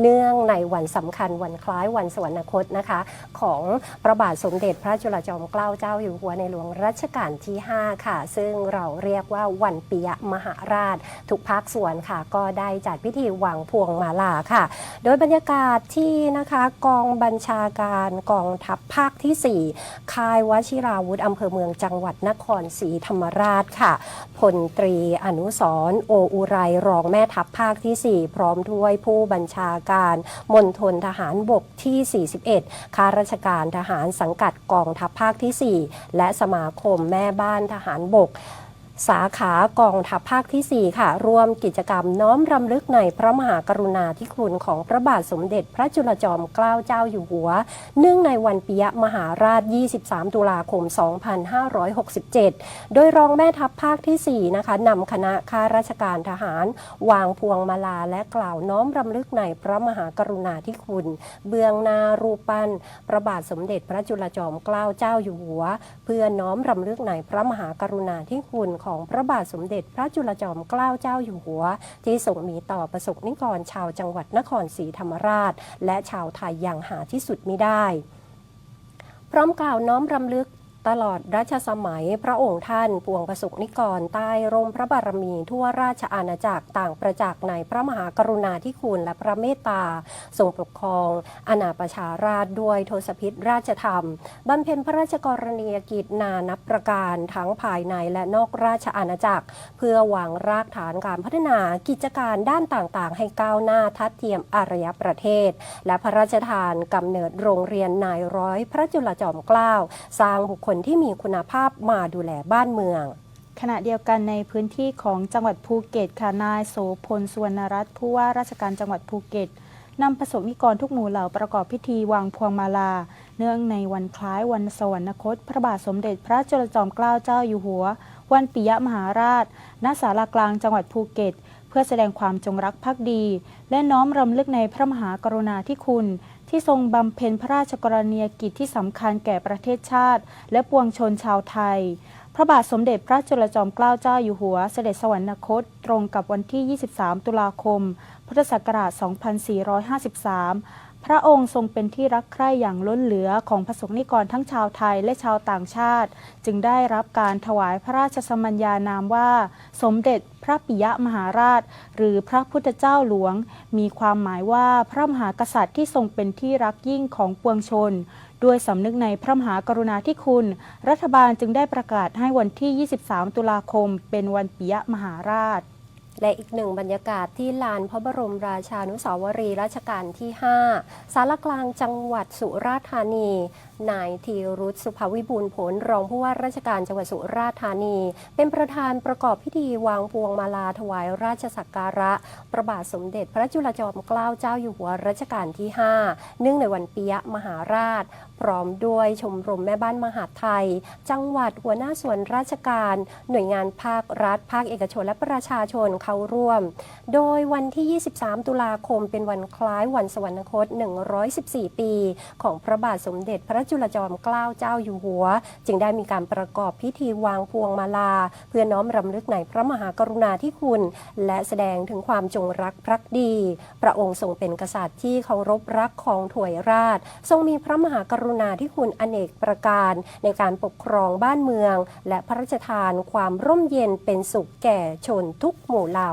เนื่องในวันสำคัญวันคล้ายวันสวรรคตนะคะ ของพระบาทสมเด็จพระจุลจอมเกล้าเจ้าอยู่หัวในหลวงรัชกาลที่ 5 ค่ะ ซึ่งเราเรียกว่าวันปิยมหาราช ทุกภาคส่วนค่ะ ก็ได้จัดพิธีวางพวงมาลาค่ะ โดยบรรยากาศที่นะคะกองบัญชาการกองทัพภาคที่ 4 ค่ายวชิราวุธอำเภอเมืองจังหวัดนครศรีธรรมราชค่ะพลตรีอนุสรโออุไรรองแม่ทัพภาคที่ 4 พร้อมด้วยผู้บัญชาการมณฑลทหารบกที่ 41 ข้าราชการทหารสังกัดกองทัพภาคที่ 4 และสมาคมแม่บ้านทหารบก สาขากองทัพภาคที่ 4 ค่ะ ร่วมกิจกรรมน้อมรำลึกในพระมหากรุณาธิคุณของพระบาทสมเด็จพระจุลจอมเกล้าเจ้าอยู่หัว เนื่องในวันปิยมหาราช 23 ตุลาคม 2567 โดยรองแม่ทัพภาคที่ 4 นะคะนำคณะข้าราชการทหาร วางพวงมาลาและกล่าวน้อมรำลึกในพระมหากรุณาธิคุณ เบื้องหน้ารูปปั้น พระบาทสมเด็จพระจุลจอมเกล้าเจ้าอยู่หัว เพื่อน้อมรำลึกในพระมหากรุณาธิคุณของพระบาทสมเด็จพระจุลจอมเกล้าเจ้าอยู่หัว ที่ทรงมีต่อประสบนิกรชาวจังหวัดนครศรีธรรมราช และชาวไทยอย่างหาที่สุดมิได้ พร้อมกล่าวน้อมรำลึก ตลอดรัชสมัยพระองค์ท่านปวงประสบนิกรใต้ร่มพระบารมีทั่วราชอาณาจักรต่างประจักษ์ในพระมหากรุณาธิคุณและพระเมตตาทรงปกครองอาณาประชาราชด้วยโทสพิษราชธรรมบำเพ็ญพระราชกรณียกิจนานับประการทั้งภายในและนอกราชอาณาจักร เพื่อวางรากฐานการพัฒนากิจการด้านต่างๆ ให้ก้าวหน้าทัดเทียมอารยประเทศ และพระราชทานกำเนิดโรงเรียนนายร้อยพระจุลจอมเกล้าสร้างบุคคลที่มีคุณภาพมาดูแลบ้านเมือง ขณะเดียวกันในพื้นที่ของจังหวัดภูเก็ตค่ะนายโสพลสุวรรณรัตน์ผู้ว่าราชการจังหวัดภูเก็ตนำประสบนิกรทุกหมู่เหล่าประกอบพิธีวางพวงมาลา เนื่องในวันคล้ายวันสวรรคต พระบาทสมเด็จพระจุลจอมเกล้าเจ้าอยู่หัว วันปิยมหาราช ณ ศาลากลางจังหวัดภูเก็ต เพื่อแสดงความจงรักภักดี และน้อมรำลึกในพระมหากรุณาธิคุณ ที่ทรงบำเพ็ญพระราชกรณียกิจที่สำคัญแก่ประเทศชาติ และปวงชนชาวไทย พระบาทสมเด็จพระจุลจอมเกล้าเจ้าอยู่หัว เสด็จสวรรคต ตรงกับวันที่ 23 ตุลาคม พุทธศักราช 2453 พระองค์ทรงเป็นที่รักใคร่อย่างล้นเหลือของพระสงฆ์นิกรทั้งชาวไทยและชาวต่างชาติ จึงได้รับการถวายพระราชสมัญญานามว่า สมเด็จพระปิยมหาราช หรือพระพุทธเจ้าหลวง มีความหมายว่าพระมหากษัตริย์ที่ทรงเป็นที่รักยิ่งของปวงชนด้วยสำนึกในพระมหากรุณาธิคุณ รัฐบาลจึงได้ประกาศให้วันที่ 23 ตุลาคม เป็นวันปิยมหาราช และอีกหนึ่งบรรยากาศที่ลานพระบรมราชานุสาวรีย์รัชกาลที่ 5 สารกลางจังหวัดสุราษฎร์ธานี นายธีรุธสุภวิบูลผล รองผู้ว่าราชการจังหวัดสุราษฎร์ธานี เป็นประธานประกอบพิธีวางพวงมาลาถวายราชสักการะพระบาทสมเด็จพระจุลจอมเกล้าเจ้าอยู่หัวรัชกาลที่ 5 เนื่องในวันปิยมหาราช พร้อมด้วยชมรมแม่บ้านมหาไทย จังหวัดหัวหน้าส่วนราชการ หน่วยงานภาครัฐ ภาคเอกชนและประชาชนเข้าร่วม โดยวันที่ 23 ตุลาคมเป็นวันคล้ายวันสวรรคต 114 ปี ของพระบาทสมเด็จพระจุลจอมเกล้าเจ้าอยู่หัว จึงได้มีการประกอบพิธีวางพวงมาลา เพื่อน้อมรำลึกในพระมหากรุณาธิคุณ และแสดงถึงความจงรักภักดี พระองค์ทรงเป็นกษัตริย์ที่เคารพรักของถวยราช ทรงมีพระมหากรุณาธิคุณอเนกประการ ในการปกครองบ้านเมือง และพระราชทานความร่มเย็นเป็นสุขแก่ชนทุกหมู่เหล่า